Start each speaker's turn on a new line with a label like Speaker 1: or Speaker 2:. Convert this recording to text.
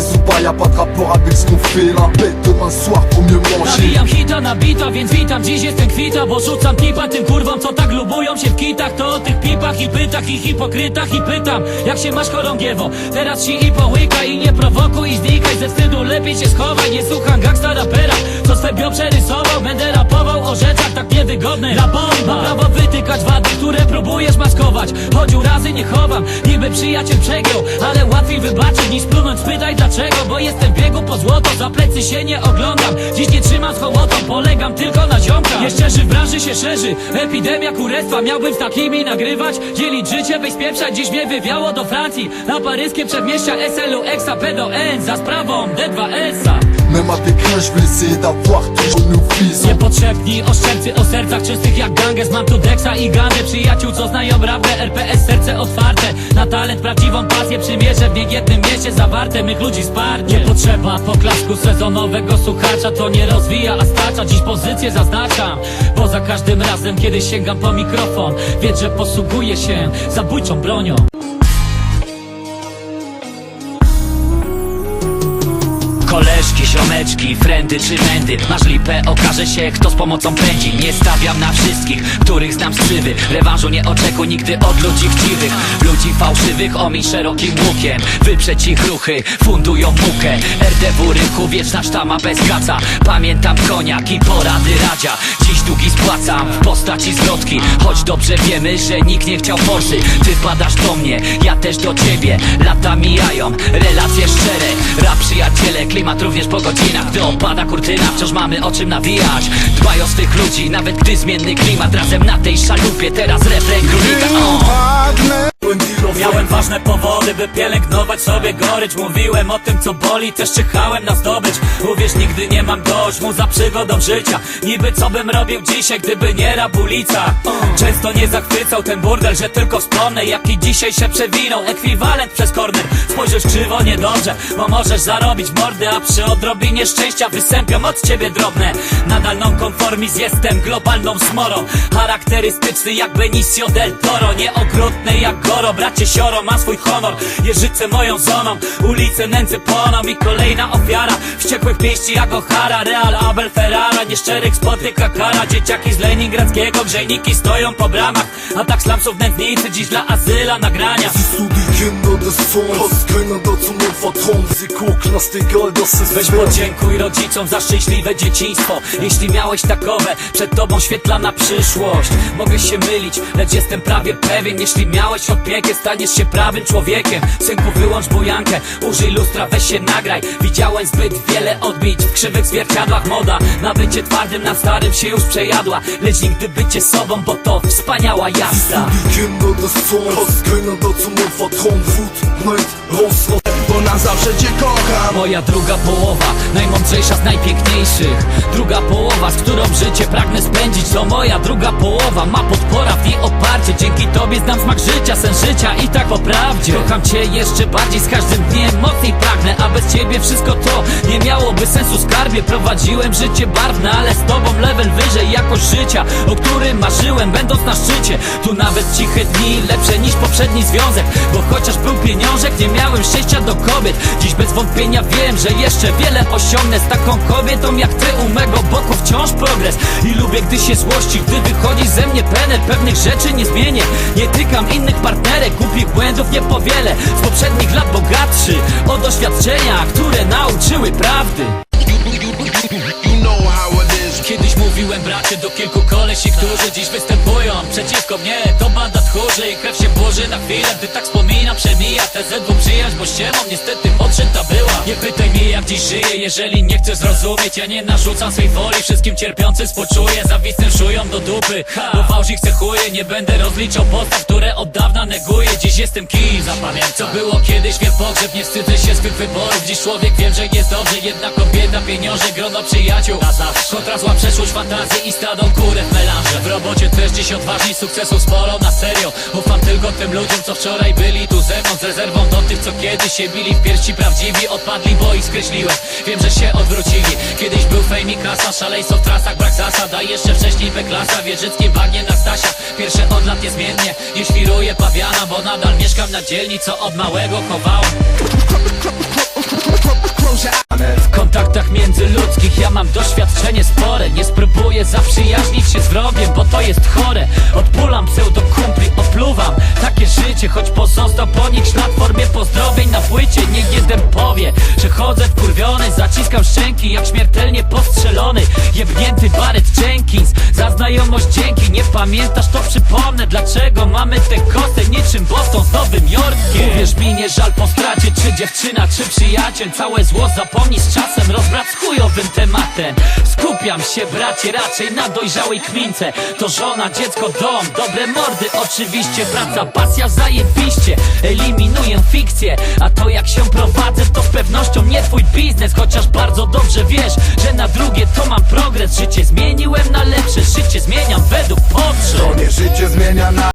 Speaker 1: Zuba, y'a pas de rapport avec ce qu'on fait La bête demain soir pour mieux manger
Speaker 2: Nawijam hita na bita, więc witam, dziś jestem kwita Bo rzucam pipa tym kurwom, co tak lubują się w kitach. To o tych pipach i pytach i hipokrytach I pytam, jak się masz chorągiewo? Teraz ci i połyka i nie prowokuj i znikaj. Ze wstydu lepiej się schowaj, nie słucham gangsta rapera Co swe bio przerysował, będę rapował o rzeczach tak niewygodnych. La bomba, prawo wytykać wady, próbujesz maskować. Chodził razy nie chowam, niby przyjaciel przegiął Ale łatwiej wybaczyć niż splunąć, pytaj dlaczego Bo jestem w biegu po złoto, za plecy się nie oglądam. Dziś nie trzymam z hołotą, polegam tylko na ziomkach. Jeszcze w branży się szerzy, epidemia kurestwa. Miałbym z takimi nagrywać, dzielić życie, weź spieprzać. Dziś mnie wywiało do Francji, na paryskie przedmieścia SLU, Exa, Pedo N Za sprawą D2S-a
Speaker 1: Même avec rien, je vais essayer d'avoir
Speaker 2: Niepotrzebni oszczercy o sercach czystych jak ganges. Mam tu deksa i gandę przyjaciół, co znają rabę RPS, serce otwarte. Na talent, prawdziwą pasję przymierzę. W niejednym mieście zawarte mych ludzi wsparcie. Nie potrzeba poklasku sezonowego słuchacza. To nie rozwija, a stacza. Dziś pozycję zaznaczam. Bo za każdym razem, kiedy sięgam po mikrofon Wiedz, że posługuję się zabójczą bronią ziomeczki, frendy czy mędy Masz lipę, okaże się kto z pomocą pędzi. Nie stawiam na wszystkich, których znam z krzywy. Rewanżu nie oczekuj nigdy od ludzi chciwych. Ludzi fałszywych omiń szerokim łukiem. Wyprzeć ich ruchy, fundują mukę. RDW rynku, wieczna sztama bez kaca. Pamiętam koniak i porady radzia. Dziś długi spłacam w postaci zwrotki. Choć dobrze wiemy, że nikt nie chciał forsy Ty wpadasz do mnie, ja też do ciebie. Lata mijają, relacje szczere. Rap przyjaciele, klimat również po godzinach Gdy opada kurtyna, wciąż mamy o czym nawijać. Dbaj o swych ludzi, nawet gdy zmienny klimat. Razem na tej szalupie, teraz refren królika. Miałem ważne powody, by pielęgnować sobie gorycz. Mówiłem o tym, co boli, też czyhałem na zdobycz. Uwierz, nigdy nie mam dość, mu za przygodą życia. Niby co bym robił dzisiaj, gdyby nie rap ulica? Często nie zachwycał ten burdel, że tylko wspomnę Jaki dzisiaj się przewinął, ekwiwalent przez korner. Spojrzysz krzywo, niedobrze, bo możesz zarobić mordy A przy odrobinie szczęścia wysępią od ciebie drobne. Nadal non-konformizm jestem globalną smorą. Charakterystyczny jak Benicio del Toro Nieokrutny jak Goro, bracie Sioro ma swój honor. Jeżyce moją zoną, ulice nędzy płoną I kolejna ofiara, wściekłych pięści jak O'Hara Real Abel Ferrara, nieszczerych spotyka kara. Dzieciaki z Leningradzkiego, grzejniki stoją po bramach. Atak slumsów nędznicy, dziś dla azyla nagrania.
Speaker 1: Des
Speaker 2: Weź podziękuj rodzicom za szczęśliwe dzieciństwo. Jeśli miałeś takowe, przed tobą świetlana przyszłość. Mogę się mylić, lecz jestem prawie pewien Jeśli miałeś opiekę, staniesz się prawym człowiekiem. Synku wyłącz bujankę, użyj lustra, weź się nagraj. Widziałem zbyt wiele odbić w krzywych zwierciadłach. Moda na bycie twardym, na starym się już przejadła. Lecz nigdy bycie sobą, bo to wspaniała jazda.
Speaker 1: Som en fatron Fot, night, raus,
Speaker 3: Bo na zawsze cię kocham
Speaker 2: Moja druga połowa, najmądrzejsza z najpiękniejszych. Druga połowa, z którą życie pragnę spędzić To moja druga połowa, ma podpora w niej oparcie. Dzięki tobie znam smak życia, sen życia i tak po prawdzie. Kocham cię jeszcze bardziej, z każdym dniem mocniej pragnę A bez ciebie wszystko to nie miałoby sensu. Skarbie Prowadziłem życie barwne, ale z tobą level wyżej Jakość życia, o którym marzyłem będąc na szczycie. Tu nawet ciche dni, lepsze niż poprzedni związek Bo chociaż był pieniążek, nie miałem szczęścia do kobiet. Dziś bez wątpienia wiem, że jeszcze wiele osiągnę Z taką kobietą jak ty. U mego boku wciąż progres I lubię gdy się złości, gdy wychodzi ze mnie penet Pewnych rzeczy nie zmienię, nie tykam innych partnerek Głupich błędów nie powielę, z poprzednich lat bogatszy O doświadczenia, które nauczyły prawdy.
Speaker 3: You know how it is.
Speaker 2: Kiedyś mówiłem bracie do kilku kolesi, którzy dziś występują przeciwko mnie. To banda tchórzy i krew się burzy na chwilę Gdy tak wspominam, przemija te ze dwóch przyjaźń Bo ściemą niestety odżyta była. Nie pytaj mnie jak dziś żyję, jeżeli nie chcesz zrozumieć. Ja nie narzucam swej woli, wszystkim cierpiącym współczuję Zawisnym szują do dupy, bo fałszi chcę chuje Nie będę rozliczał postaw, które od dawna neguję jestem kim, zapamiętam Co było kiedyś, wiem pogrzeb, nie wstydzę się swych wyborów. Dziś człowiek wiem, że jest dobrze, jedna kobieta, pieniądze, grono przyjaciół. Na zawsze Kontra zła przeszłość, fantazje i stadą kurę w melanże. W robocie też dziś odważni, sukcesów sporo na serio. Ufam tylko tym ludziom, co wczoraj byli tu ze mną Z rezerwą do tych, co kiedyś się bili w piersi prawdziwi. Odpadli, bo ich skreśliłem, wiem, że się odwrócili. Kiedyś fame i kasa Szaleństwo w trasach, brak zasad A jeszcze wcześniej B-klasa Wieżyckim bagnie na Stasia. Pierwsze od lat niezmiennie Nie świruję pawiana Bo nadal mieszkam na dzielni Co od małego chowałem. W kontaktach międzyludzkich ja mam doświadczenie spore. Nie spróbuję zaprzyjaźnić się z wrogiem, bo to jest chore. Takie życie, choć pozostał po nich ślad w formie pozdrowień na płycie Niech jeden powie, że chodzę wkurwiony Zaciskam szczęki jak śmiertelnie postrzelony Jebnięty Barrett Jenkins Za znajomość dzięki, nie pamiętasz to przypomnę Dlaczego mamy tę kostę niczym Boston z Nowym Jorkiem. Uwierz mi, nie żal po stracie, czy dziewczyna, czy przyjaciel Całe zło zapomnij z czasem, rozbrat się bracie raczej na dojrzałej kmince. To żona, dziecko, dom, dobre mordy. Oczywiście Praca, pasja, zajebiście, eliminuję fikcję A to jak się prowadzę to z pewnością nie twój biznes. Chociaż bardzo dobrze wiesz, że na drugie to mam progres. Życie zmieniłem na lepsze, życie zmieniam według potrzeb.
Speaker 4: To nie życie zmienia na